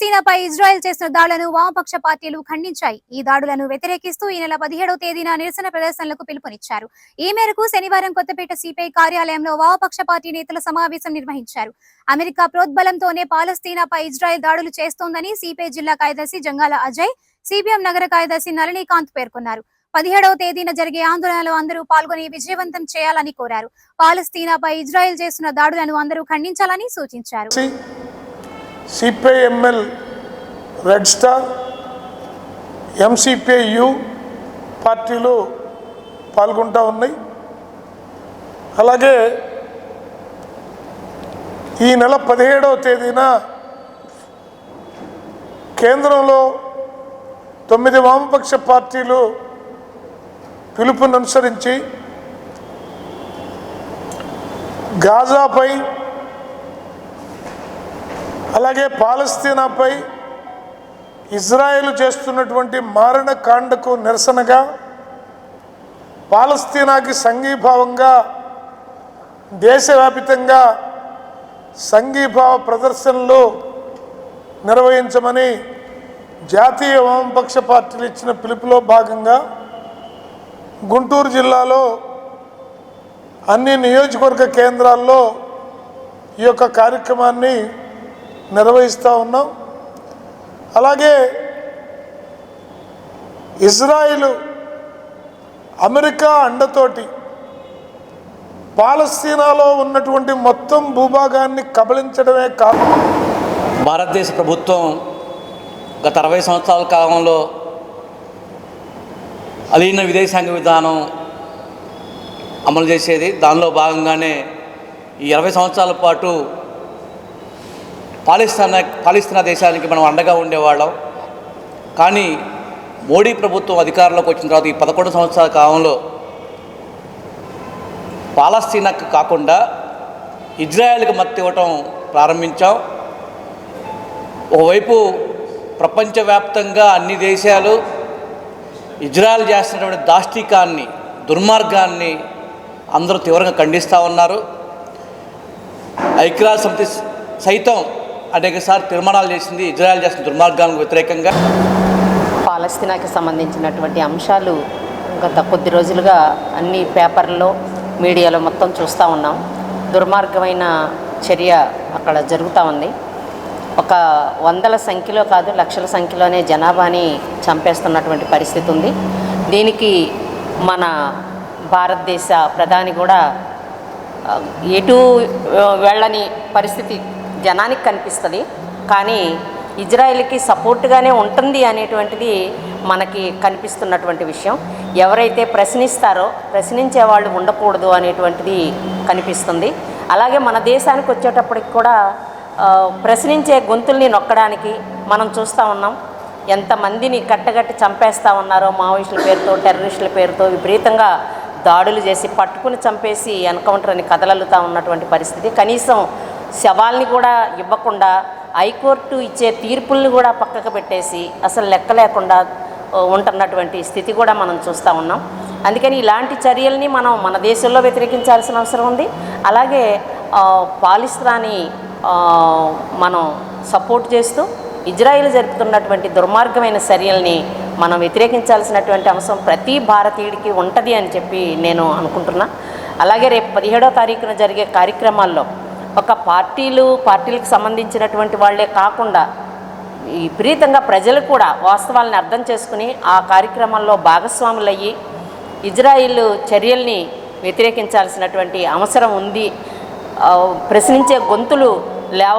పాలస్తీనాపై Israel చేసిన దాడులను వామపక్ష పార్టీలు ఖండించాయి. ఈ దాడులను వ్యతిరేకిస్తూ ఈ నెల పదిహేడవ తేదీన నిరసన ప్రదర్శనలకు పిలుపునిచ్చారు. ఈ మేరకు శనివారం కొత్తపేట సిపిఐ కార్యాలయంలో వామపక్ష పార్టీ నేతల సమావేశం నిర్వహించారు. అమెరికా ప్రోద్బలంతోనే పాలస్తీనాపై ఇజ్రాయెల్ దాడులు చేస్తోందని సిపిఐ జిల్లా కార్యదర్శి జంగాల అజయ్ సిపిఎం నగర కార్యదర్శి నళినీకాంత్ పేర్కొన్నారు. పదిహేడవ తేదీన జరిగే ఆందోళనలో అందరూ పాల్గొని విజయవంతం చేయాలని కోరారు. పాలస్తీనాపై ఇజ్రాయెల్ చేస్తున్న దాడులను అందరూ ఖండించాలని సూచించారు. సిపిఐఎంఎల్ రెడ్ స్టార్ ఎంసిపిఐయు పార్టీలు పాల్గొంటూ ఉన్నాయి. అలాగే ఈ నెల పదిహేడవ తేదీన కేంద్రంలో తొమ్మిది వామపక్ష పార్టీలు పిలుపుననుసరించి గాజాపై అలాగే పాలస్తీనాపై ఇజ్రాయెల్ చేస్తున్నటువంటి మారణకాండకు నిరసనగా పాలస్తీనాకి సంఘీభావంగా దేశవ్యాపితంగా సంఘీభావ ప్రదర్శనలు నిర్వహించమని జాతీయ వామపక్ష పార్టీలు ఇచ్చిన పిలుపులో భాగంగా గుంటూరు జిల్లాలో అన్ని నియోజకవర్గ కేంద్రాల్లో ఈ యొక్క కార్యక్రమాన్ని నిర్వహిస్తూ ఉన్నాం. అలాగే ఇజ్రాయిల్ అమెరికా అండతోటి పాలస్తీనాలో ఉన్నటువంటి మొత్తం భూభాగాన్ని కబలించడమే కాదు. భారతదేశ ప్రభుత్వం గత అరవై సంవత్సరాల కాలంలో అలీన విదేశాంగ విధానం అమలు చేసేది. దానిలో భాగంగానే ఈ ఇరవై సంవత్సరాల పాటు పాలిస్తానా పాలిస్తీనా దేశానికి మనం అండగా ఉండేవాళ్ళం. కానీ మోడీ ప్రభుత్వం అధికారంలోకి వచ్చిన తర్వాత ఈ పదకొండు సంవత్సరాల కాలంలో పాలస్తీనాకు కాకుండా ఇజ్రాయెల్కి మద్దతు ఇవ్వటం ప్రారంభించాం. ఒకవైపు ప్రపంచవ్యాప్తంగా అన్ని దేశాలు ఇజ్రాయెల్ చేస్తున్నటువంటి దాష్టికాన్ని దుర్మార్గాన్ని అందరూ తీవ్రంగా ఖండిస్తూ ఉన్నారు. ఐక్యరాజ్య సమితి సైతం అనేకసారి తీర్మానాలు చేసింది ఇజ్రాయెల్ చేసిన దుర్మార్గానికి వ్యతిరేకంగా. పాలస్తీనాకి సంబంధించినటువంటి అంశాలు గత కొద్ది రోజులుగా అన్ని పేపర్లో మీడియాలో మొత్తం చూస్తూ ఉన్నాం. దుర్మార్గమైన చర్య అక్కడ జరుగుతూ ఉంది. ఒక వందల సంఖ్యలో కాదు లక్షల సంఖ్యలోనే జనాభాని చంపేస్తున్నటువంటి పరిస్థితి ఉంది. దీనికి మన భారతదేశ ప్రధాని కూడా ఎటు వెళ్ళని పరిస్థితి జనానికి కనిపిస్తుంది. కానీ ఇజ్రాయెల్కి సపోర్ట్గానే ఉంటుంది అనేటువంటిది మనకి కనిపిస్తున్నటువంటి విషయం. ఎవరైతే ప్రశ్నిస్తారో ప్రశ్నించే వాళ్ళు ఉండకూడదు అనేటువంటిది కనిపిస్తుంది. అలాగే మన దేశానికి వచ్చేటప్పటికి కూడా ప్రశ్నించే గొంతుల్ని నొక్కడానికి మనం చూస్తూ ఉన్నాం. ఎంతమందిని కట్టగట్టి చంపేస్తూ ఉన్నారో మావోయిస్టుల పేరుతో టెర్రరిస్టుల పేరుతో విపరీతంగా దాడులు చేసి పట్టుకుని చంపేసి ఎన్కౌంటర్ అని కదలలుతూ ఉన్నటువంటి పరిస్థితి. కనీసం శవాల్ని కూడా ఇవ్వకుండా హైకోర్టు ఇచ్చే తీర్పుల్ని కూడా పక్కకు పెట్టేసి అసలు లెక్క లేకుండా ఉంటున్నటువంటి స్థితి కూడా మనం చూస్తూ ఉన్నాం. అందుకని ఇలాంటి చర్యల్ని మనం మన దేశంలో వ్యతిరేకించాల్సిన అవసరం ఉంది. అలాగే పాలిస్తాని మనం సపోర్ట్ చేస్తూ ఇజ్రాయిల్ జరుపుతున్నటువంటి దుర్మార్గమైన చర్యల్ని మనం వ్యతిరేకించాల్సినటువంటి అంశం ప్రతి భారతీయుడికి ఉంటుంది అని చెప్పి నేను అనుకుంటున్నా. అలాగే రేపు పదిహేడో తారీఖున జరిగే కార్యక్రమాల్లో ఒక పార్టీలు పార్టీలకు సంబంధించినటువంటి వాళ్ళే కాకుండా విపరీతంగా ప్రజలు కూడా వాస్తవాలను అర్థం చేసుకుని ఆ కార్యక్రమాల్లో భాగస్వాములయ్యి ఇజ్రాయిల్ చర్యల్ని వ్యతిరేకించాల్సినటువంటి అవసరం ఉంది. ప్రశ్నించే గొంతులు లేవ